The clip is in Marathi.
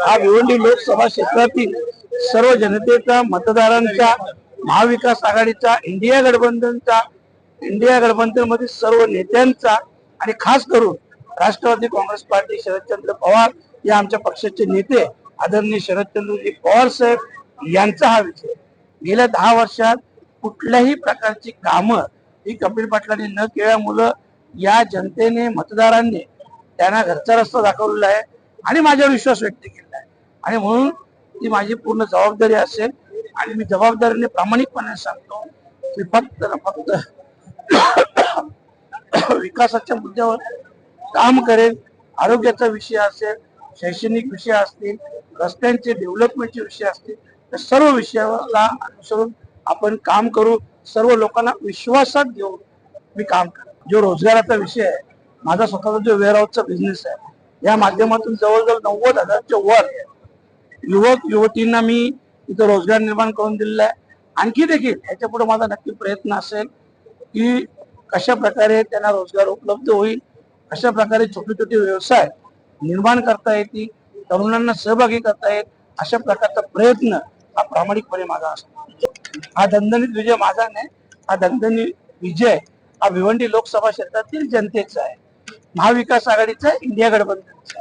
हा भिवंडी लोकसभा क्षेत्रातील सर्व जनतेचा मतदारांचा महाविकास आघाडीचा इंडिया गठबंधनचा इंडिया गठबंधन मधील सर्व नेत्यांचा आणि खास करून राष्ट्रवादी काँग्रेस पार्टी शरदचंद्र पवार या आमच्या पक्षाचे नेते आदरणीय शरदचंद्रजी पवार साहेब यांचा हा विषय. गेल्या दहा वर्षात कुठल्याही प्रकारची कामं ही कपिल पाटलांनी न केल्यामुळं या जनतेने मतदारांनी त्यांना घरचा रस्ता दाखवलेला आहे आणि माझ्यावर विश्वास व्यक्त केला. आणि म्हणून ती माझी पूर्ण जबाबदारी असेल. आणि मी जबाबदारीने प्रामाणिकपणे सांगतो की फक्त फक्त विकासाच्या मुद्द्यावर काम करेल आरोग्याचा विषय असेल शैक्षणिक विषय असतील रस्त्यांचे डेव्हलपमेंटचे विषय असतील तर सर्व विषयाला अनुसरून आपण काम करू सर्व लोकांना विश्वासात घेऊन मी काम करेन जो रोजगाराचा विषय आहे माझा स्वतःचा जो वेअरहाऊसचा बिझनेस आहे या माध्यमातून जवळजवळ नव्वद हजारच्या वर युवक युवतींना मी इथं रोजगार निर्माण करून दिलेला आहे. आणखी देखील याच्यापुढे माझा नक्की प्रयत्न असेल की कशा प्रकारे त्यांना रोजगार उपलब्ध होईल कशा प्रकारे छोटे छोटे व्यवसाय निर्माण करता येतील तरुणांना सहभागी करता येईल अशा प्रकारचा प्रयत्न हा प्रामाणिकपणे माझा असतो. हा दणदणीत विजय माझा नाही हा दणदणीत विजय हा भिवंडी लोकसभा क्षेत्रातील जनतेचा आहे. महाविकास आघाडीचा इंडिया गठबंधनचा आहे.